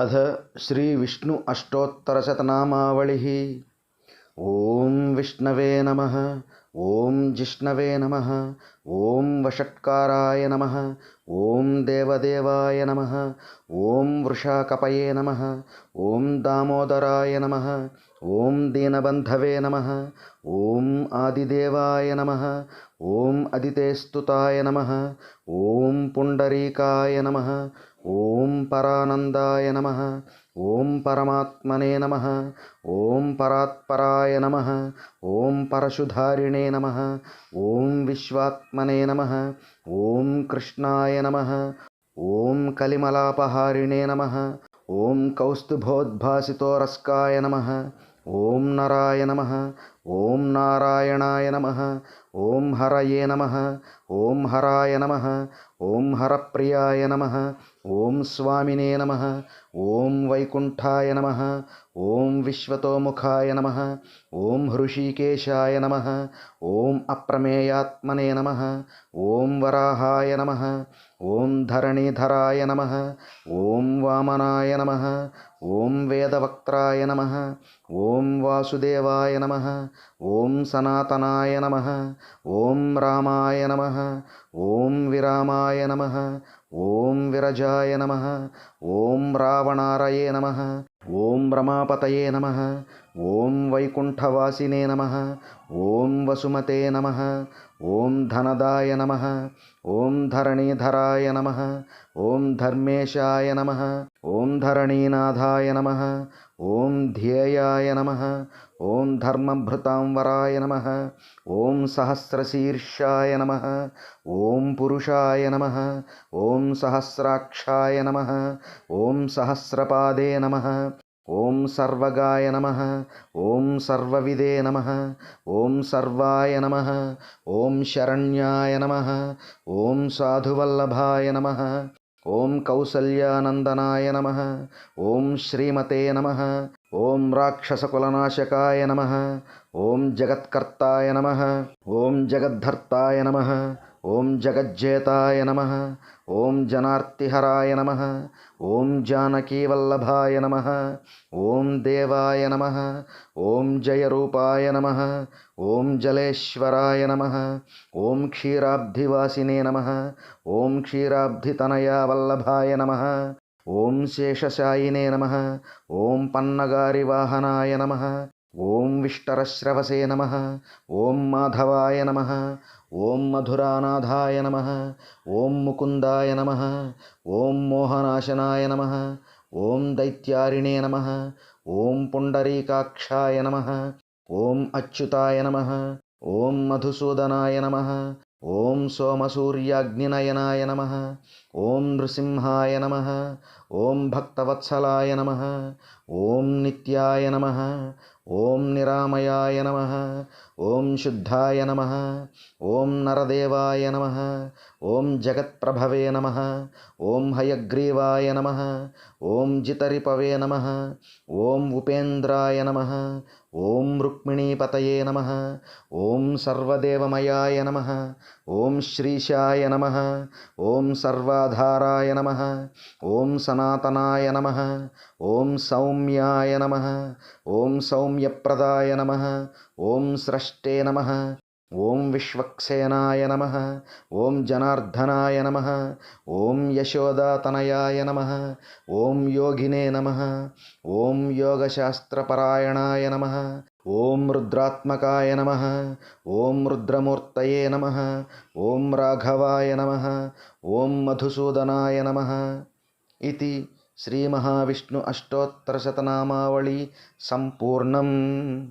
अथ श्रीविष्णु अष्टोत्तरशतनामावलिः ॐ विष्णवे नमः ॐ जिष्णवे नमः ॐ वषट्काराय नमः ॐ देवदेवाय नमः ॐ वृषाकपये नमः ॐ दामोदराय नमः ॐ दीनबन्धवे नमः ॐ आदिदेवाय नमः ॐ अदितेस्तुताय नमः ॐ पुण्डरीकाय नमः ॐ परानन्दाय नमः ॐ परमात्मने नमः ॐ परात्पराय नमः ॐ परशुधारिणे नमः ॐ विश्वात्मने नमः ॐ कृष्णाय नमः ॐ कलिमलापहारिणे नमः ॐ कौस्तुभोद्भासितोरस्काय नमः ॐ नराय नमः ॐ नारायणाय नमः ॐ हरये नमः ॐ हराय नमः ॐ हरप्रियाय नमः ॐ स्वामिने नमः ॐ वैकुण्ठाय नमः ॐ विश्वतोमुखाय नमः ॐ हृषीकेशाय नमः ॐ अप्रमेयात्मने नमः ॐ वराहाय नमः ॐ धरणीधराय नमः ॐ वामनाय नमः ॐ वेदवक्त्राय नमः ॐ वासुदेवाय नमः ॐ सनातनाय नमः ॐ रामाय नमः ॐ विरामाय नमः ॐ विरजाय नमः ॐ रावणारये नमः ॐ रमापतये नमः ॐ वैकुण्ठवासिने नमः ॐ वसुमते नमः ॐ धनदाय नमः ॐ धरणीधराय नमः ॐ धर्मेशाय नमः ॐ धरणीनाथाय नमः ॐ ध्येयाय नमः ॐ धर्मभृतां वराय नमः ॐ सहस्रशीर्षाय नमः ॐ पुरुषाय नमः ॐ सहस्राक्षाय नमः ॐ सहस्रपादे नमः ॐ सर्वगाय नमः ॐ सर्वविदे नमः ॐ सर्वाय नमः ॐ शरण्याय नमः ॐ साधुवल्लभाय नमः ॐ कौसल्यानन्दनाय नमः ॐ श्रीमते नमः ॐ राक्षसकुलनाशकाय नमः ॐ जगत्कर्ताय नमः ॐ जगद्धर्ताय नमः ॐ जगज्जेताय नमः ॐ जनार्तिहराय नमः ॐ जानकीवल्लभाय नमः ॐ देवाय नमः ॐ जयरूपाय नमः ॐ जलेश्वराय नमः ॐ क्षीराब्धिवासिने नमः ॐ क्षीराब्धितनयावल्लभाय नमः ॐ शेषशायिने नमः ॐ पन्नगारिवाहनाय नमः ॐ विष्टरश्रवसे नमः ॐ माधवाय नमः ॐ मधुरानाथाय नमः ॐ मुकुन्दाय नमः ॐ मोहनाशनाय नमः ॐ दैत्यारिणे नमः ॐ पुण्डरीकाक्षाय नमः ॐ अच्युताय नमः ॐ मधुसूदनाय नमः ॐ सोमसूर्याग्निनयनाय नमः ॐ नृसिंहाय नमः ॐ भक्तवत्सलाय नमः ॐ नित्याय नमः ॐ निरामयाय नमः ॐ शुद्धाय नमः ॐ नरदेवाय नमः ॐ जगत्प्रभवे नमः ॐ हयग्रीवाय नमः ॐ जितरिपवे नमः ॐ उपेन्द्राय नमः ॐ रुक्मिणीपतये नमः ॐ सर्वदेवमयाय नमः ॐ श्रीशाय नमः ॐ सर्वाधाराय नमः ॐ सनातनाय नमः ॐ सौम्याय नमः ॐ सौम्यप्रदाय नमः ॐ स्रष्टे नमः ॐ विश्वक्सेनाय नमः ॐ जनार्दनाय नमः ॐ यशोदातनयाय नमः ॐ योगिने नमः ॐ योगशास्त्रपरायणाय नमः ॐ रुद्रात्मकाय नमः ॐ रुद्रमूर्तये नमः ॐ राघवाय नमः ॐ मधुसूदनाय नमः। इति श्रीमहाविष्णु अष्टोत्तरशतनामावळी सम्पूर्णम्